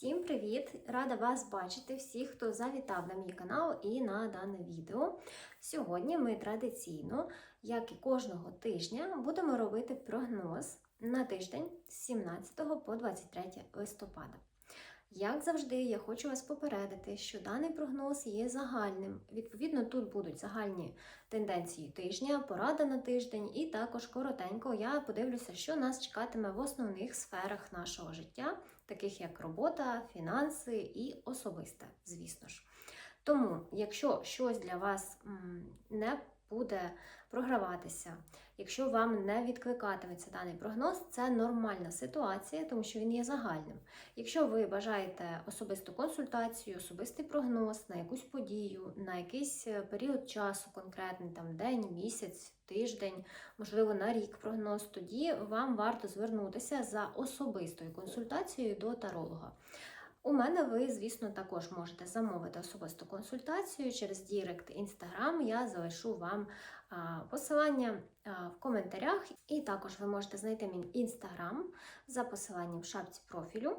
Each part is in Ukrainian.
Всім привіт! Рада вас бачити, всіх, хто завітав на мій канал і на дане відео. Сьогодні ми традиційно, як і кожного тижня, будемо робити прогноз на тиждень з 17 по 23 листопада. Як завжди, я хочу вас попередити, що даний прогноз є загальним. Відповідно, тут будуть загальні тенденції тижня, порада на тиждень, і також коротенько я подивлюся, що нас чекатиме в основних сферах нашого життя, таких як робота, фінанси і особисте, звісно ж. Тому, якщо щось для вас не буде програватися, якщо вам не відкликатиметься даний прогноз, це нормальна ситуація, тому що він є загальним. Якщо ви бажаєте особисту консультацію, особистий прогноз на якусь подію, на якийсь е, період часу, конкретний там день, місяць, тиждень, можливо, на рік прогноз, тоді вам варто звернутися за особистою консультацією до таролога. У мене ви, звісно, також можете замовити особисту консультацію через Дірект Інстаграм. Я залишу вам посилання в коментарях, і також ви можете знайти мій інстаграм за посиланням в шапці профілю.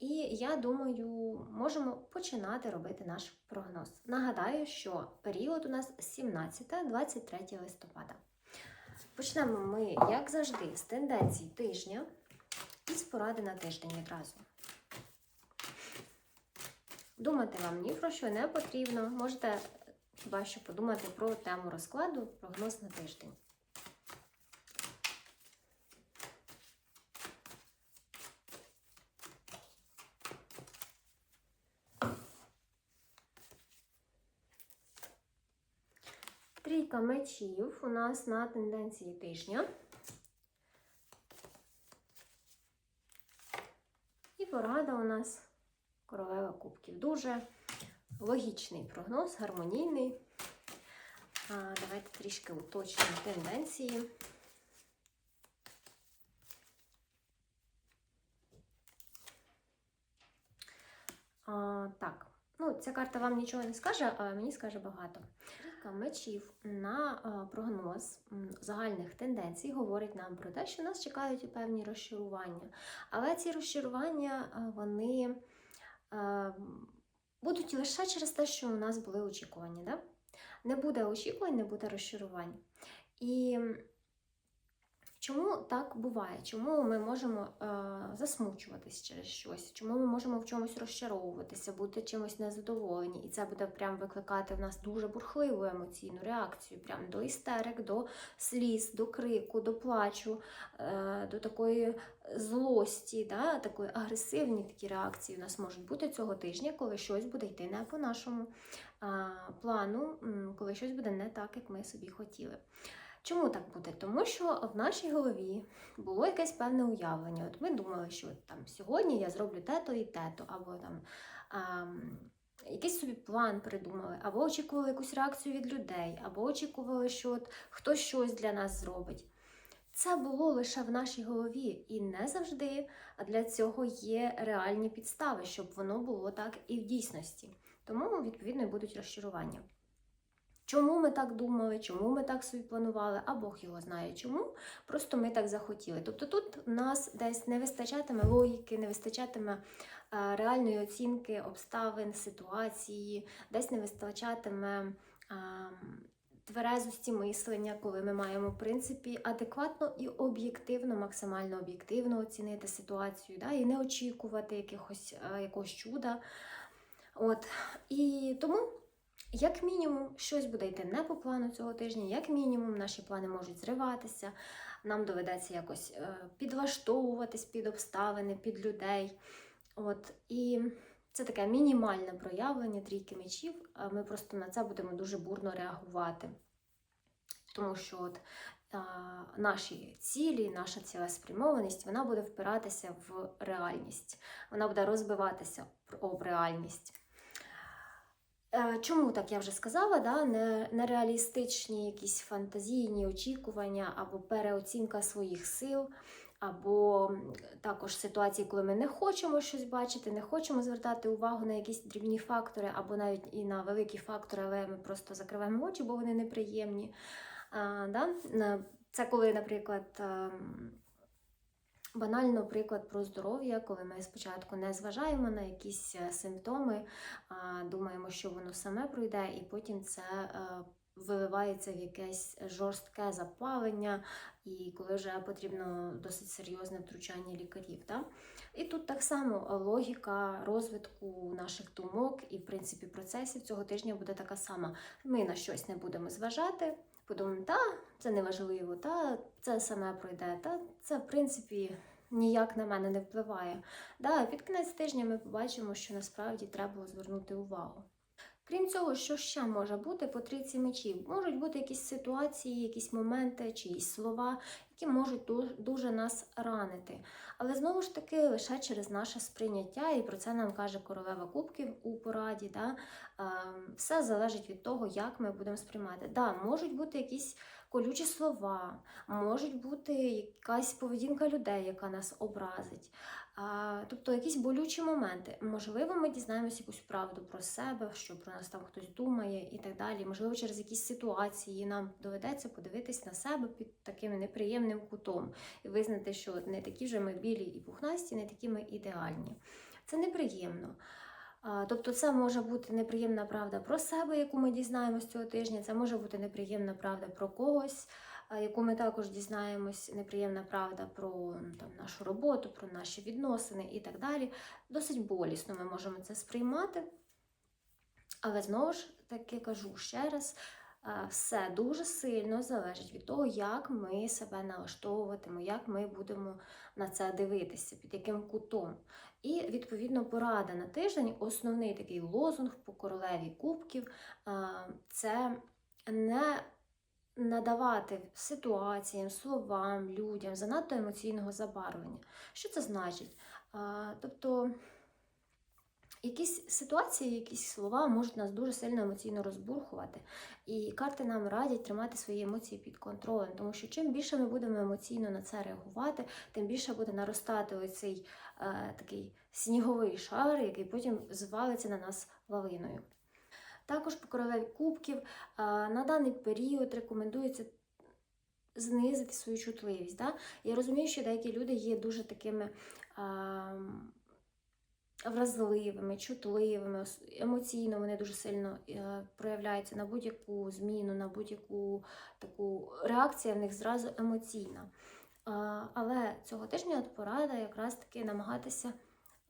І я думаю, можемо починати робити наш прогноз. Нагадаю, що період у нас 17-23 листопада. Почнемо ми, як завжди, з тенденцій тижня і з поради на тиждень відразу. Думати вам ні про що не потрібно. Можете хіба що подумати про тему розкладу, прогноз на тиждень. Трійка мечів у нас на тенденції тижня. І порада у нас королева кубків. Дуже логічний прогноз, гармонійний. А, Давайте трішки уточнимо тенденції. А, Так, ну ця карта вам нічого не скаже, а мені скаже багато. Мечів на прогноз загальних тенденцій говорить нам про те, що нас чекають певні розчарування. Але ці розчарування вони будуть лише через те, що у нас були очікування. Да? Не буде очікувань, не буде розчарувань. І чому так буває? Чому ми можемо е, засмучуватись через щось? Чому ми можемо в чомусь розчаровуватися, бути чимось незадоволені? І це буде прям викликати в нас дуже бурхливу емоційну реакцію, прям до істерик, до сліз, до крику, до плачу, е, до такої злості, да? такої агресивні такі реакції у нас можуть бути цього тижня, коли щось буде йти не по нашому а, плану, коли щось буде не так, як ми собі хотіли. Чому так буде? Тому що в нашій голові було якесь певне уявлення. От ми думали, що там сьогодні я зроблю те-то і те-то, або там а, якийсь собі план придумали, або очікували якусь реакцію від людей, або очікували, що от хтось щось для нас зробить. Це було лише в нашій голові, і не завжди для цього є реальні підстави, щоб воно було так і в дійсності. Тому, відповідно, і будуть розчарування. Чому ми так думали, чому ми так собі планували, а Бог його знає чому. Просто ми так захотіли. Тобто тут нас десь не вистачатиме логіки, не вистачатиме е, реальної оцінки обставин, ситуації, десь не вистачатиме е, тверезості мислення, коли ми маємо, в принципі, адекватно і об'єктивно, максимально об'єктивно оцінити ситуацію, да, і не очікувати якихось, е, якогось чуда. От. І тому. Як мінімум, щось буде йти не по плану цього тижня, як мінімум, наші плани можуть зриватися, нам доведеться якось е, підлаштовуватись під обставини, під людей. От. І це таке мінімальне проявлення трійки мечів. Ми просто на це будемо дуже бурно реагувати. Тому що от, а, наші цілі, наша цілеспрямованість, вона буде впиратися в реальність, вона буде розбиватися об реальність. Е, Чому так я вже сказала, да? Нереалістичні якісь фантазійні очікування або переоцінка своїх сил, або також ситуації, коли ми не хочемо щось бачити, не хочемо звертати увагу на якісь дрібні фактори, або навіть і на великі фактори, але ми просто закриваємо очі, бо вони неприємні. А, да? Це коли, наприклад, ем, Банально приклад про здоров'я, коли ми спочатку не зважаємо на якісь е, симптоми, думаємо, що воно саме пройде, і потім це е, виливається в якесь жорстке запалення, і коли вже потрібно досить серйозне втручання лікарів. Да? І тут так само логіка розвитку наших думок і, в принципі, процесів цього тижня буде така сама. Ми на щось не будемо зважати. Подумаємо, та це не важливо, та це саме пройде, та це в принципі ніяк на мене не впливає. Да, під кінець тижня ми побачимо, що насправді треба звернути увагу. Крім цього, що ще може бути по трійці мечів? Можуть бути якісь ситуації, якісь моменти, чиїсь слова, які можуть дуже нас ранити. Але знову ж таки лише через наше сприйняття, і про це нам каже королева кубків у пораді. Да? Все залежить від того, як ми будемо сприймати. Да, можуть бути якісь колючі слова, можуть бути якась поведінка людей, яка нас образить. Тобто якісь болючі моменти. Можливо, ми дізнаємося якусь правду про себе, що про нас там хтось думає і так далі. Можливо, через якісь ситуації нам доведеться подивитись на себе під таким неприємним кутом і визнати, що не такі вже ми білі і пухнасті, не такі ми ідеальні. Це неприємно. Тобто, це може бути неприємна правда про себе, яку ми дізнаємось цього тижня. Це може бути неприємна правда про когось, яку ми також дізнаємось, неприємна правда про там, нашу роботу, про наші відносини і так далі. Досить болісно ми можемо це сприймати. Але знову ж таки кажу ще раз. Все дуже сильно залежить від того, як ми себе налаштовуватимо, як ми будемо на це дивитися, під яким кутом. І відповідно порада на тиждень, основний такий лозунг по королеві кубків це не надавати ситуаціям, словам, людям занадто емоційного забарвлення. Що це значить? Тобто. Якісь ситуації, якісь слова можуть нас дуже сильно емоційно розбурхувати. І карти нам радять тримати свої емоції під контролем, тому що чим більше ми будемо емоційно на це реагувати, тим більше буде наростати оцей е, такий сніговий шар, який потім звалиться на нас лавиною. Також по королеві кубків на даний період рекомендується знизити свою чутливість. Да? Я розумію, що деякі люди є дуже такими. Е, вразливими, чутливими, емоційно вони дуже сильно е, проявляються на будь-яку зміну, на будь-яку таку реакція в них зразу емоційна. А, Але цього тижня от порада якраз таки намагатися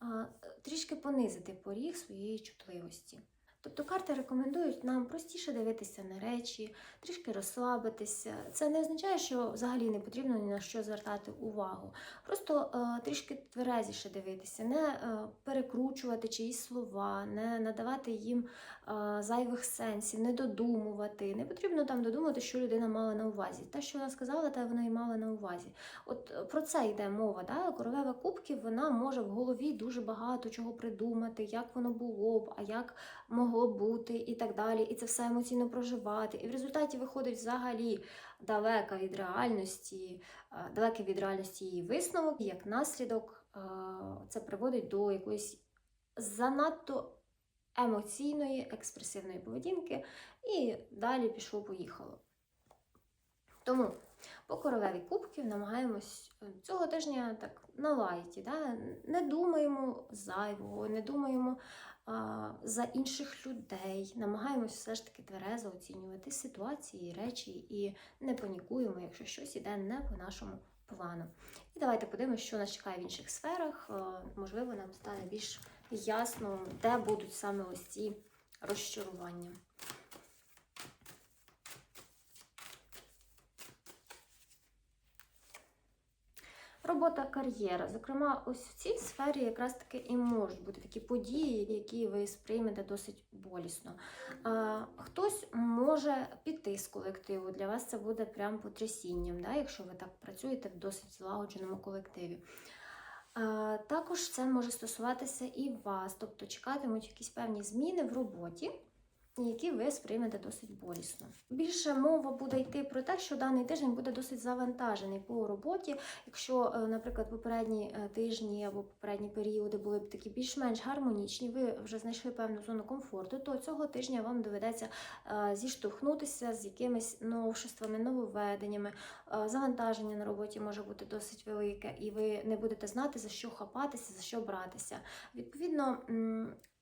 а, трішки понизити поріг своєї чутливості. Тобто карти рекомендують нам простіше дивитися на речі, трішки розслабитися. Це не означає, що взагалі не потрібно ні на що звертати увагу. Просто е, трішки тверезіше дивитися, не е, перекручувати чиїсь слова, не надавати їм е, зайвих сенсів, не додумувати. Не потрібно там додумати, що людина мала на увазі. Те, що вона сказала, те вона і мала на увазі. От е, про це йде мова. Да? Королева кубків вона може в голові дуже багато чого придумати, як воно було б, а як могло б бути, і так далі. І це все емоційно проживати. І в результаті виходить взагалі далека від реальності, е, далекий від реальності її висновок, і як наслідок е, це приводить до якоїсь занадто емоційної, експресивної поведінки, і далі пішло-поїхало. Тому по королеві кубків намагаємось е, цього тижня так на лайті, да? не думаємо зайвого, не думаємо а, за інших людей, намагаємось все ж таки тверезо оцінювати ситуації, речі і не панікуємо, якщо щось іде не по нашому плану. І давайте подивимося, що нас чекає в інших сферах. Е, Можливо, нам стане більш ясно, де будуть саме ось ці розчарування. Робота, кар'єра. Зокрема, ось в цій сфері якраз таки і можуть бути такі події, які ви сприймете досить болісно. А, хтось може піти з колективу. Для вас це буде прям потрясінням, да, якщо ви так працюєте в досить злагодженому колективі. Також це може стосуватися і вас, тобто чекатимуть якісь певні зміни в роботі. Які ви сприймете досить болісно. Більше мова буде йти про те, що даний тиждень буде досить завантажений по роботі. Якщо, е, наприклад, попередні е, тижні або попередні періоди були б такі більш-менш гармонічні, ви вже знайшли певну зону комфорту, то цього тижня вам доведеться е, зіштовхнутися з якимись новшествами, нововведеннями. Завантаження на роботі може бути досить велике, і ви не будете знати, за що хапатися, за що братися. Відповідно,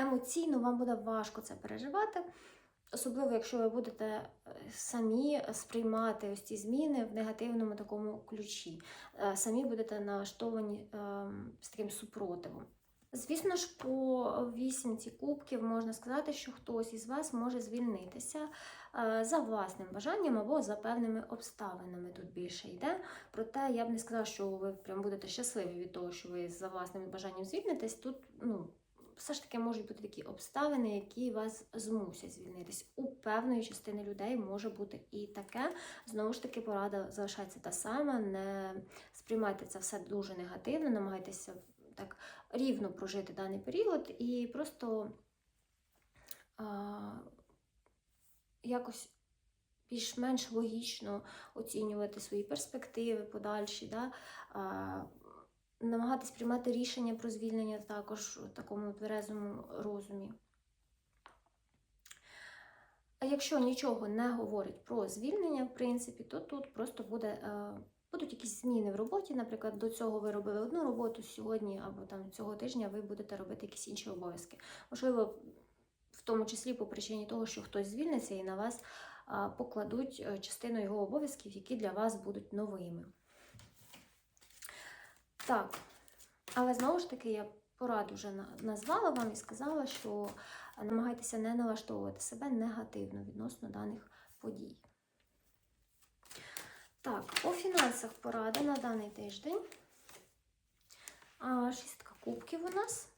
емоційно вам буде важко це переживати. Особливо, якщо ви будете е, самі сприймати ось ці зміни в негативному такому ключі, Е, самі будете налаштовані ем, з таким супротивом. Звісно ж, по вісімці кубків можна сказати, що хтось із вас може звільнитися е, за власним бажанням або за певними обставинами. Тут більше йде. Проте я б не сказала, що ви прям будете щасливі від того, що ви за власним бажанням звільнитесь. Тут ну, все ж таки можуть бути такі обставини, які вас змусять звільнитись. У певної частини людей може бути і таке. Знову ж таки, порада залишається та сама. Не сприймайте це все дуже негативно, намагайтеся так рівно прожити даний період і просто а, якось більш-менш логічно оцінювати свої перспективи подальші. Да? Намагатись приймати рішення про звільнення також в такому тверезому розумі. А якщо нічого не говорить про звільнення, в принципі, то тут просто буде, е, будуть якісь зміни в роботі. Наприклад, до цього ви робили одну роботу сьогодні або там цього тижня ви будете робити якісь інші обов'язки. Можливо, в тому числі по причині того, що хтось звільниться і на вас покладуть е, частину його обов'язків, які для вас будуть новими. Так, але знову ж таки, я пораду вже назвала вам і сказала, що намагайтеся не налаштовувати себе негативно відносно даних подій. Так, по фінансах порада на даний тиждень. Шістка кубків у нас.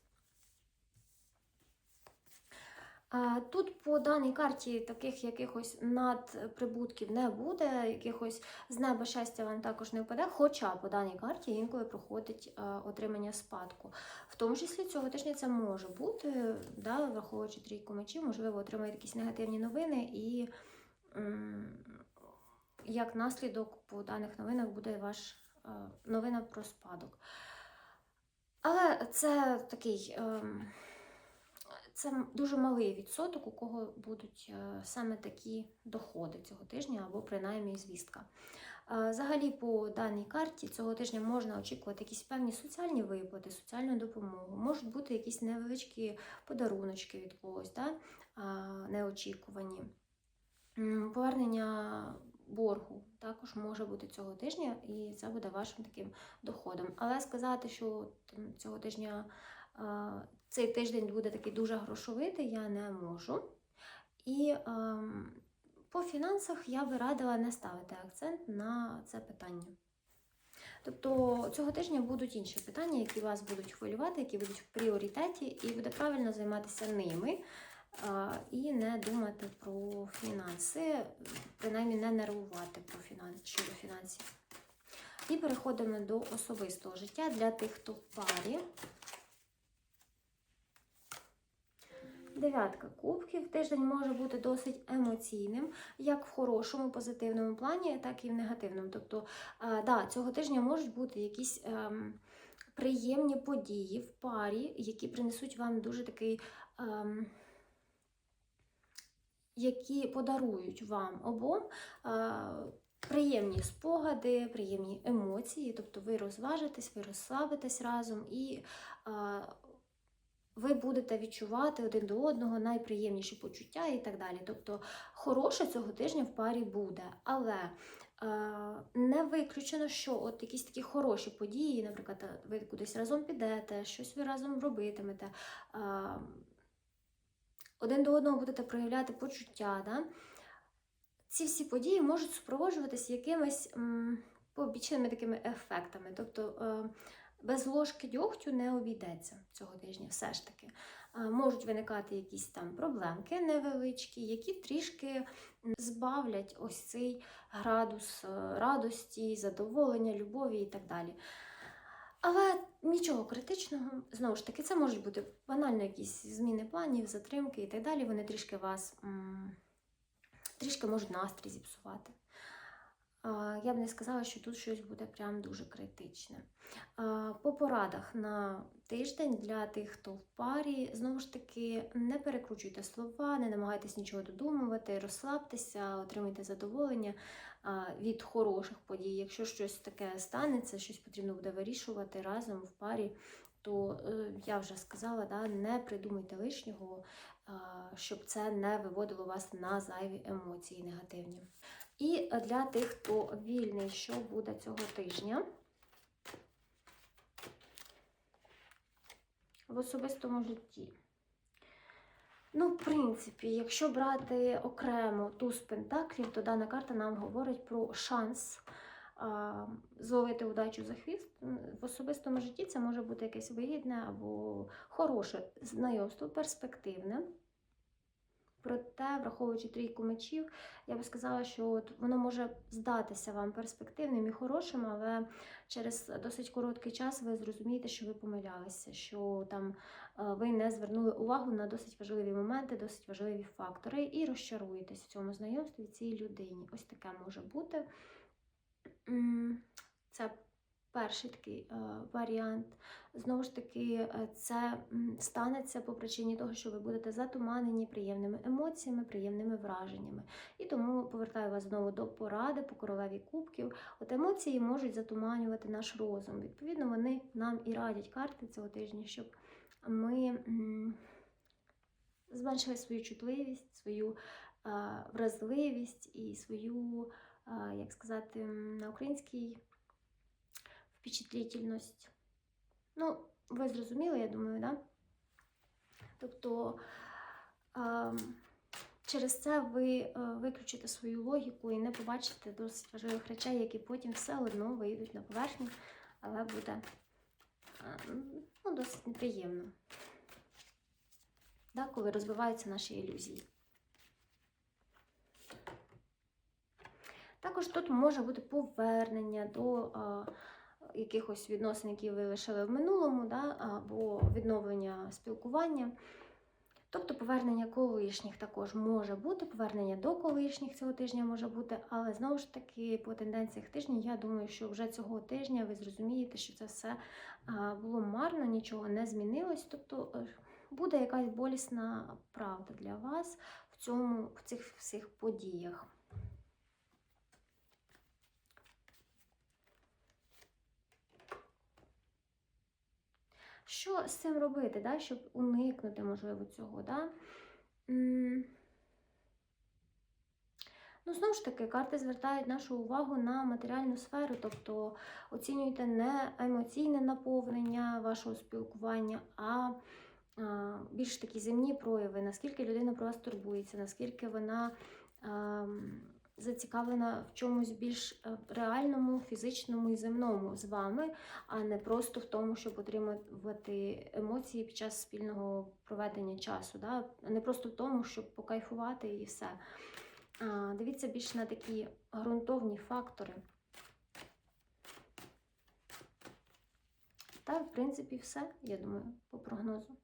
А, Тут по даній карті таких якихось надприбутків не буде, якихось з неба щастя вам також не впаде, хоча по даній карті інколи проходить е, отримання спадку. В тому числі цього тижня це може бути, да, враховуючи трійку мечів, можливо, отримаєте якісь негативні новини, і як наслідок по даних новинах буде ваш е, новина про спадок. Але це такий. Це дуже малий відсоток, у кого будуть е, саме такі доходи цього тижня, або принаймні звістка. Е, Взагалі, по даній карті цього тижня можна очікувати якісь певні соціальні виплати, соціальну допомогу, можуть бути якісь невеличкі подаруночки від когось, да? неочікувані. Повернення боргу також може бути цього тижня, і це буде вашим таким доходом. Але сказати, що цього тижня цей тиждень буде такий дуже грошовитий, я не можу. І ем, по фінансах я би радила не ставити акцент на це питання. Тобто цього тижня будуть інші питання, які вас будуть хвилювати, які будуть в пріоритеті, і буде правильно займатися ними а, і не думати про фінанси, принаймні не нервувати про фінанс, щодо фінансів. І переходимо до особистого життя для тих, хто в парі. Дев'ятка кубків. Тиждень може бути досить емоційним, як в хорошому, позитивному плані, так і в негативному. Тобто, е, да, цього тижня можуть бути якісь ем, приємні події в парі, які принесуть вам дуже такий. Ем, які подарують вам обом е, приємні спогади, приємні емоції, тобто ви розважитесь, ви розслабитесь разом і е, ви будете відчувати один до одного найприємніші почуття і так далі. Тобто, хороше цього тижня в парі буде, але е, не виключено, що от якісь такі хороші події, наприклад, ви кудись разом підете, щось ви разом робитимете. Е, один до одного будете проявляти почуття. Да? Ці всі події можуть супроводжуватися якимись м, побічними такими ефектами. Тобто е, без ложки дьогтю не обійдеться цього тижня, все ж таки. Можуть виникати якісь там проблемки невеличкі, які трішки збавлять ось цей градус е, радості, задоволення, любові і так далі. Але нічого критичного, знову ж таки, це можуть бути банально якісь зміни планів, затримки і так далі. Вони трішки вас трішки можуть настрій зіпсувати. Я б не сказала, що тут щось буде прям дуже критичне. По порадах на тиждень для тих, хто в парі, знову ж таки, не перекручуйте слова, не намагайтесь нічого додумувати, розслабтеся, отримуйте задоволення від хороших подій. Якщо щось таке станеться, щось потрібно буде вирішувати разом в парі, то е, я вже сказала, да, не придумуйте лишнього, щоб це не виводило вас на зайві емоції негативні. І для тих, хто вільний, що буде цього тижня. В особистому житті. Ну, в принципі, якщо брати окремо туз пентаклів, то дана карта нам говорить про шанс а, зловити удачу за хвіст. В особистому житті це може бути якесь вигідне або хороше знайомство, перспективне. Проте, враховуючи трійку мечів, я би сказала, що от воно може здатися вам перспективним і хорошим, але через досить короткий час ви зрозумієте, що ви помилялися, що там е, ви не звернули увагу на досить важливі моменти, досить важливі фактори, і розчаруєтесь в цьому знайомстві цій людині. Ось таке може бути. Це перший такий е, варіант. Знову ж таки, е, це станеться по причині того, що ви будете затуманені приємними емоціями, приємними враженнями. І тому повертаю вас знову до поради по королеві кубків. От емоції можуть затуманювати наш розум. Відповідно, вони нам і радять карти цього тижня, щоб ми зменшили свою чутливість, свою е, вразливість і свою, як сказати, на українській впечатлительність. Ну, ви зрозуміли, я думаю, да? Тобто ем, через це ви е, виключите свою логіку і не побачите досить важливих речей, які потім все одно вийдуть на поверхню, але буде е, ну, досить неприємно. Да, коли розбиваються наші ілюзії. Також тут може бути повернення до е, якихось відносин, які ви лишили в минулому, да, або відновлення спілкування. Тобто повернення колишніх також може бути, повернення до колишніх цього тижня може бути, але знову ж таки, по тенденціях тижня, я думаю, що вже цього тижня ви зрозумієте, що це все було марно, нічого не змінилось. Тобто е, буде якась болісна правда для вас в цьому, в цих всіх подіях. Що з цим робити, да, щоб уникнути, можливо, цього? Да? Ну, знову ж таки, карти звертають нашу увагу на матеріальну сферу, тобто оцінюйте не емоційне наповнення вашого спілкування, а більш такі земні прояви, наскільки людина про вас турбується, наскільки вона зацікавлена в чомусь більш е, реальному, фізичному і земному з вами, а не просто в тому, щоб отримувати емоції під час спільного проведення часу. Да? Не просто в тому, щоб покайфувати і все. Дивіться більш на такі ґрунтовні фактори. Та, в принципі, все, я думаю, по прогнозу.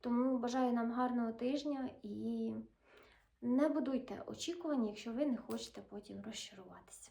Тому бажаю нам гарного тижня і не будуйте очікувань, якщо ви не хочете потім розчаруватися.